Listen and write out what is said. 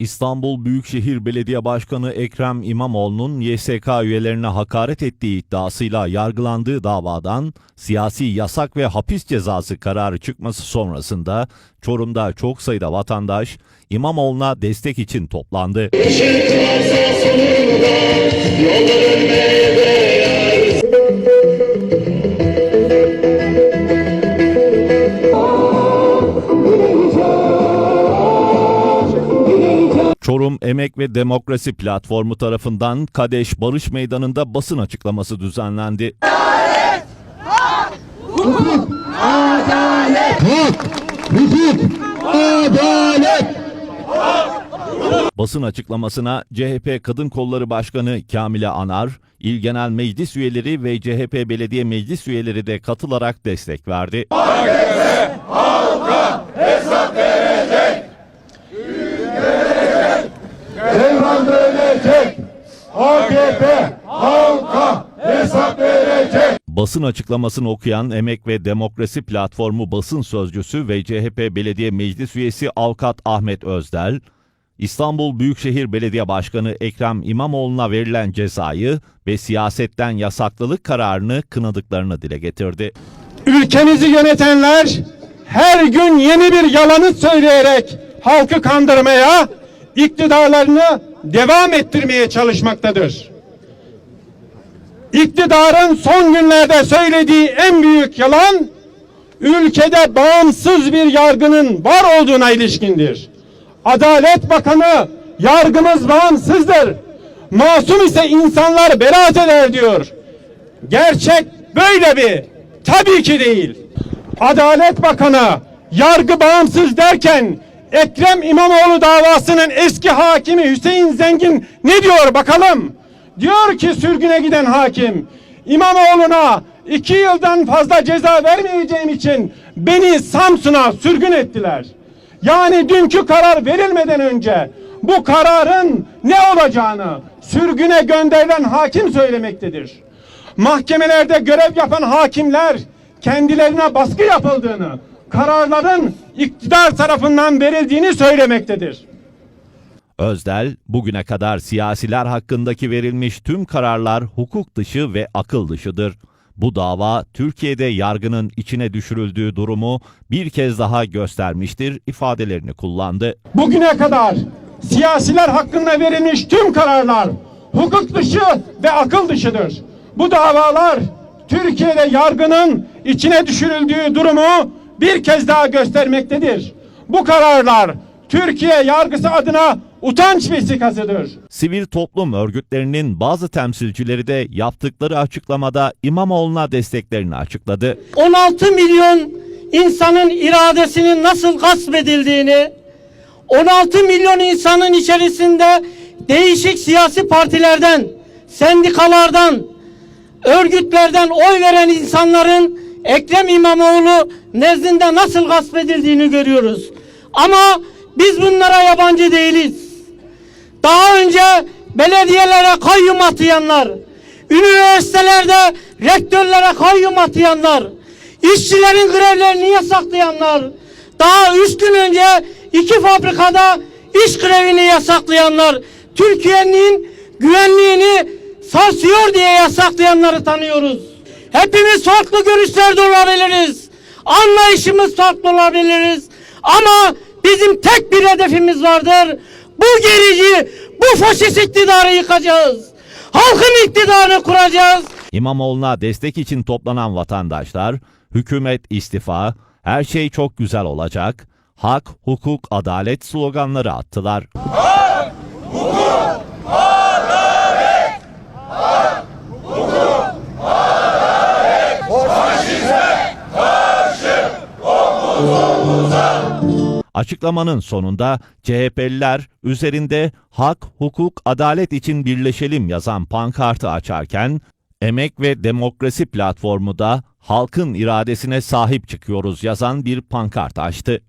İstanbul Büyükşehir Belediye Başkanı Ekrem İmamoğlu'nun YSK üyelerine hakaret ettiği iddiasıyla yargılandığı davadan siyasi yasak ve hapis cezası kararı çıkması sonrasında Çorum'da çok sayıda vatandaş İmamoğlu'na destek için toplandı. Çorum Emek ve Demokrasi Platformu tarafından Kadeş Barış Meydanı'nda basın açıklaması düzenlendi. Basın açıklamasına CHP Kadın Kolları Başkanı Kamile Anar, İl Genel Meclis üyeleri ve CHP Belediye Meclis üyeleri de katılarak destek verdi. Devran AKP halka hesap verecek. Basın açıklamasını okuyan Emek ve Demokrasi Platformu basın sözcüsü ve CHP Belediye Meclis üyesi Avukat Ahmet Özdel, İstanbul Büyükşehir Belediye Başkanı Ekrem İmamoğlu'na verilen cezayı ve siyasetten yasaklılık kararını kınadıklarını dile getirdi. Ülkemizi yönetenler her gün yeni bir yalanı söyleyerek halkı kandırmaya, iktidarlarını devam ettirmeye çalışmaktadır. İktidarın son günlerde söylediği en büyük yalan ülkede bağımsız bir yargının var olduğuna ilişkindir. Adalet Bakanı yargımız bağımsızdır. Masum ise insanlar beraat eder diyor. Gerçek böyle bir. Tabii ki değil. Adalet Bakanı yargı bağımsız derken Ekrem İmamoğlu davasının eski hakimi Hüseyin Zengin ne diyor bakalım? Diyor ki sürgüne giden hakim İmamoğlu'na iki yıldan fazla ceza vermeyeceğim için beni Samsun'a sürgün ettiler. Yani dünkü karar verilmeden önce bu kararın ne olacağını sürgüne gönderilen hakim söylemektedir. Mahkemelerde görev yapan hakimler kendilerine baskı yapıldığını, kararların iktidar tarafından verildiğini söylemektedir. Özdel, bugüne kadar siyasiler hakkındaki verilmiş tüm kararlar hukuk dışı ve akıl dışıdır. Bu dava Türkiye'de yargının içine düşürüldüğü durumu bir kez daha göstermiştir ifadelerini kullandı. Bugüne kadar siyasiler hakkında verilmiş tüm kararlar hukuk dışı ve akıl dışıdır. Bu davalar Türkiye'de yargının içine düşürüldüğü durumu bir kez daha göstermektedir. Bu kararlar Türkiye yargısı adına utanç vesikasıdır. Sivil toplum örgütlerinin bazı temsilcileri de yaptıkları açıklamada İmamoğlu'na desteklerini açıkladı. 16 milyon insanın iradesinin nasıl gasp edildiğini, 16 milyon insanın içerisinde değişik siyasi partilerden, sendikalardan, örgütlerden oy veren insanların Ekrem İmamoğlu nezdinde nasıl gasp edildiğini görüyoruz. Ama biz bunlara yabancı değiliz. Daha önce belediyelere kayyum atayanlar, üniversitelerde rektörlere kayyum atayanlar, işçilerin grevlerini yasaklayanlar, daha üç gün önce iki fabrikada iş grevini yasaklayanlar, Türkiye'nin güvenliğini sarsıyor diye yasaklayanları tanıyoruz. Hepimiz farklı görüşlerde olabiliriz. Anlayışımız farklı olabiliriz. Ama bizim tek bir hedefimiz vardır. Bu gerici, bu faşist iktidarı yıkacağız. Halkın iktidarını kuracağız. İmamoğlu'na destek için toplanan vatandaşlar, hükümet istifa, her şey çok güzel olacak, hak, hukuk, adalet sloganları attılar. Açıklamanın sonunda CHP'liler üzerinde hak, hukuk, adalet için birleşelim yazan pankartı açarken, Emek ve Demokrasi platformu da halkın iradesine sahip çıkıyoruz yazan bir pankart açtı.